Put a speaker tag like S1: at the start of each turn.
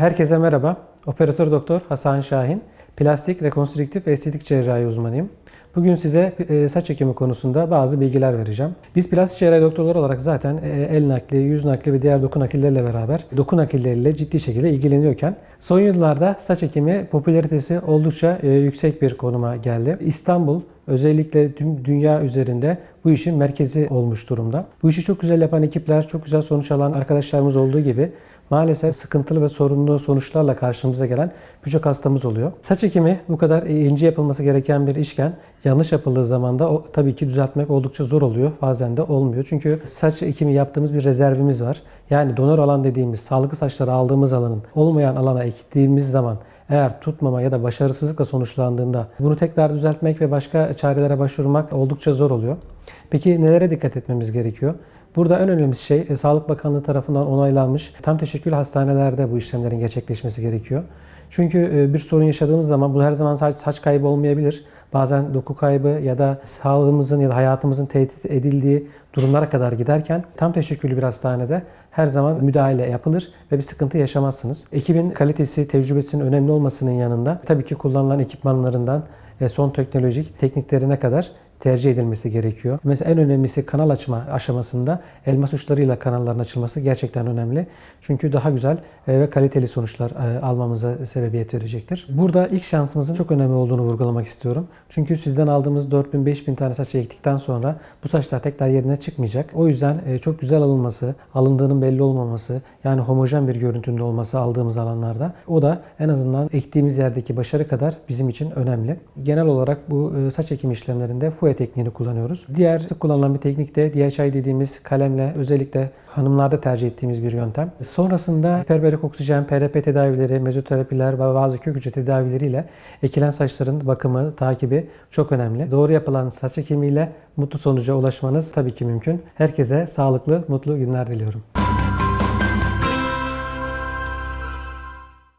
S1: Herkese merhaba. Operatör doktor Hasan Şahin. Plastik, rekonstrüktif ve estetik cerrahi uzmanıyım. Bugün size e, saç ekimi konusunda bazı bilgiler vereceğim. Biz plastik cerrahi doktorlar olarak zaten e, el nakli, yüz nakli ve diğer doku nakilleriyle beraber doku nakilleriyle ciddi şekilde ilgileniyorken son yıllarda saç ekimi popülaritesi oldukça e, yüksek bir konuma geldi. İstanbul özellikle tüm dünya üzerinde bu işin merkezi olmuş durumda. Bu işi çok güzel yapan ekipler, çok güzel sonuç alan arkadaşlarımız olduğu gibi maalesef sıkıntılı ve sorunlu sonuçlarla karşımıza gelen birçok hastamız oluyor. Saç ekimi bu kadar ince yapılması gereken bir işken yanlış yapıldığı zaman da o, tabii ki düzeltmek oldukça zor oluyor. Bazen de olmuyor. Çünkü saç ekimi yaptığımız bir rezervimiz var. Yani donör alan dediğimiz sağlıklı saçları aldığımız alanın olmayan alana ektiğimiz zaman eğer tutmama ya da başarısızlıkla sonuçlandığında bunu tekrar düzeltmek ve başka çarelere başvurmak oldukça zor oluyor. Peki nelere dikkat etmemiz gerekiyor? Burada en önemli şey e, Sağlık Bakanlığı tarafından onaylanmış tam teşekkül hastanelerde bu işlemlerin gerçekleşmesi gerekiyor. Çünkü e, bir sorun yaşadığımız zaman bu her zaman sadece saç kaybı olmayabilir. Bazen doku kaybı ya da sağlığımızın ya da hayatımızın tehdit edildiği durumlara kadar giderken tam teşekküllü bir hastanede her zaman müdahale yapılır ve bir sıkıntı yaşamazsınız. Ekibin kalitesi, tecrübesinin önemli olmasının yanında tabii ki kullanılan ekipmanlarından e, son teknolojik tekniklerine kadar tercih edilmesi gerekiyor. Mesela en önemlisi kanal açma aşamasında elmas uçlarıyla kanalların açılması gerçekten önemli. Çünkü daha güzel e, ve kaliteli sonuçlar e, almamıza sebebiyet verecektir. Burada ilk şansımızın çok önemli olduğunu vurgulamak istiyorum. Çünkü sizden aldığımız 4000-5000 tane saç ektikten sonra bu saçlar tekrar yerine çıkmayacak. O yüzden e, çok güzel alınması, alındığının belli olmaması, yani homojen bir görüntünde olması aldığımız alanlarda o da en azından ektiğimiz yerdeki başarı kadar bizim için önemli. Genel olarak bu saç ekim işlemlerinde FUE tekniğini kullanıyoruz. Diğer sık kullanılan bir teknik de DHI dediğimiz kalemle özellikle hanımlarda tercih ettiğimiz bir yöntem. Sonrasında hiperbarik oksijen, PRP tedavileri, mezoterapiler ve bazı kök hücre tedavileriyle ekilen saçların bakımı, takibi çok önemli. Doğru yapılan saç ekimiyle mutlu sonuca ulaşmanız tabii ki mümkün. Herkese sağlıklı, mutlu günler diliyorum.